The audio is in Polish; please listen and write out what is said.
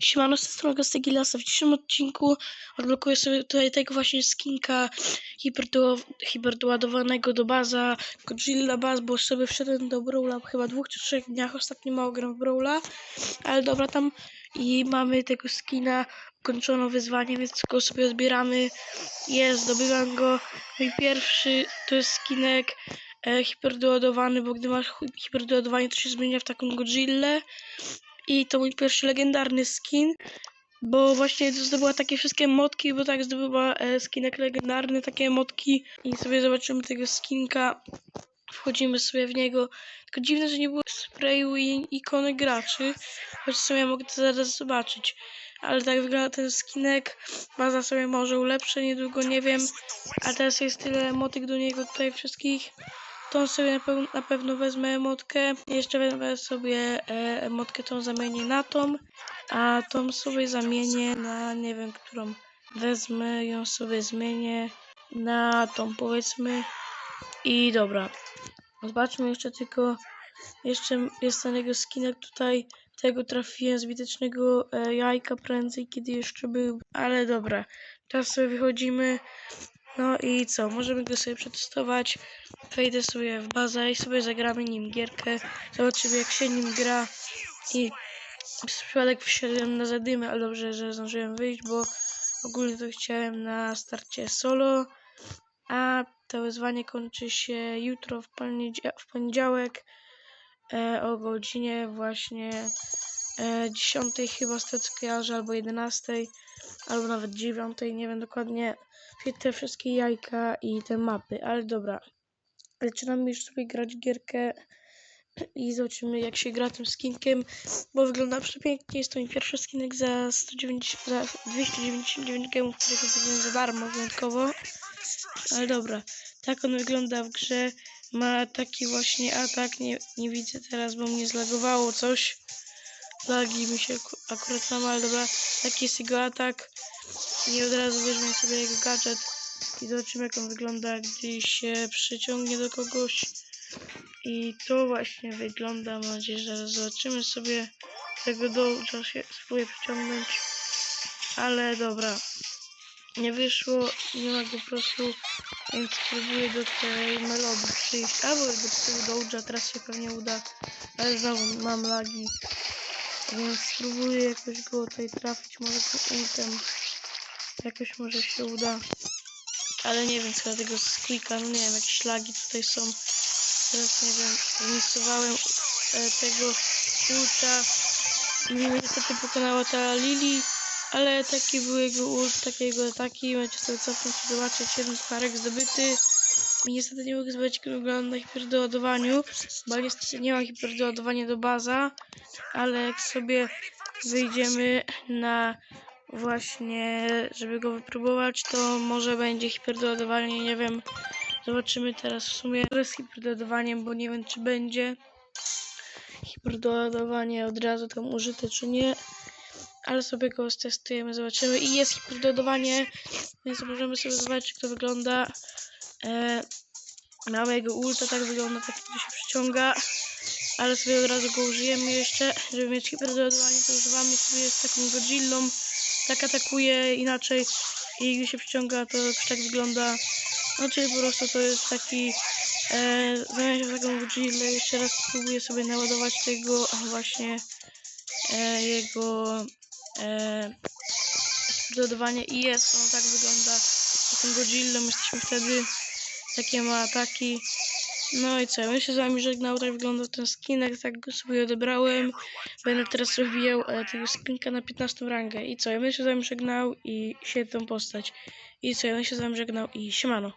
Siemano, z tej strony Gilasa. W dzisiejszym odcinku odblokuję sobie tutaj tego właśnie skinka hiperdoładowanego do baza Godzilla Baz, bo sobie wszedłem do Brawla chyba dwóch czy trzech dniach. Ostatnio mało gram w Brawla, ale dobra tam i mamy tego skina ukończono wyzwanie, więc go sobie odbieramy. Jest, zdobywam go. Mój pierwszy to jest skinek e, hiperdoładowany, bo gdy masz hiperdoładowanie to się zmienia w taką Godzillę. I to mój pierwszy legendarny skin, bo właśnie zdobyła takie wszystkie motki, bo tak zdobyła e, skinek legendarny, takie motki i sobie zobaczymy tego skinka. Wchodzimy sobie w niego. Tylko dziwne, że nie było sprayu i ikony graczy, choć sobie mogę to zaraz zobaczyć. Ale tak wygląda ten skinek. Baza sobie może ulepszę niedługo, nie wiem. A teraz jest tyle motyk do niego tutaj wszystkich. Tą sobie na, peł- na pewno wezmę emotkę. Jeszcze wezmę sobie e, emotkę tą zamienię na tą, a tą sobie zamienię na nie wiem którą. Wezmę ją sobie zmienię na tą powiedzmy. I dobra. Zobaczmy jeszcze tylko. Jeszcze jest ten jego skinek tutaj. Tego trafiłem z bitycznego e, jajka prędzej, kiedy jeszcze był. Ale dobra. Teraz sobie wychodzimy. No i co? Możemy go sobie przetestować. Wejdę sobie w bazę i sobie zagramy nim gierkę. Zobaczymy jak się nim gra. I przez przypadek wszedłem na zadymę, ale dobrze, że zdążyłem wyjść, bo ogólnie to chciałem na starcie solo. A to wyzwanie kończy się jutro w, poniedziałek e, o godzinie właśnie 10 chyba z albo 11, albo nawet 9, nie wiem dokładnie. Te wszystkie jajka i te mapy, ale dobra. Zaczynamy już sobie grać gierkę i zobaczymy jak się gra tym skinkiem, bo wygląda przepięknie. Jest to mój pierwszy skinek za 190, za 299 gemów, które kupiłem za darmo wyjątkowo. Ale dobra, tak on wygląda w grze. Ma taki właśnie atak, nie, nie widzę teraz, bo mnie zlagowało coś. Lagi mi się aku- akurat mam, ale dobra, taki jest jego atak. I od razu weźmiemy sobie jego gadżet i zobaczymy jak on wygląda, gdy się przyciągnie do kogoś. I to właśnie wygląda, mam nadzieję, że zobaczymy sobie tego dołcza się spróbuję przyciągnąć. Ale dobra, nie wyszło, nie ma go po prostu, więc spróbuję do tej melodii przyjść, albo do tego dołcza, teraz się pewnie uda, ale znowu mam lagi, więc spróbuję jakoś go tutaj trafić, może tym ultem, jakoś może się uda, ale nie wiem, co tego squeaka, no nie wiem, jakieś lagi tutaj są, teraz nie wiem, zmisowałem e, tego ulta. Mnie niestety pokonała ta Lili, ale taki był jego ult, takiego ataki, możecie sobie cofnąć i zobaczyć, jeden parek zdobyty. Niestety nie mogę zobaczyć, jak wygląda na hiperdoładowaniu, bo niestety nie ma hiperdoładowania do baza, ale jak sobie wyjdziemy na właśnie, żeby go wypróbować, to może będzie hiperdoładowanie, nie wiem, zobaczymy teraz w sumie z hiperdoładowaniem, bo nie wiem, czy będzie hiperdoładowanie od razu tam użyte, czy nie ale sobie go testujemy, zobaczymy. I jest hiperdoładowanie, więc możemy sobie zobaczyć, jak to wygląda. E, jego ulta, tak wygląda, tak to się przyciąga. Ale sobie od razu go użyjemy jeszcze, żeby mieć hiperdoładowanie, to używamy sobie z taką Godzillą. Tak atakuje inaczej i gdy się przyciąga, to tak wygląda. No czyli po prostu to jest taki... E, zamiast w taką Godzillę, jeszcze raz spróbuję sobie naładować tego właśnie e, jego e, i jest, ono tak wygląda z tym Godzillą, jesteśmy wtedy, takie ma ataki. No i co, ja się z wami żegnał, tak wygląda ten skinek, tak go sobie odebrałem. Będę teraz rozwijał e, tego skinka na 15 rangę. I co, ja się z wami żegnał i się tą postać. I co, ja się z wami żegnał i siemano.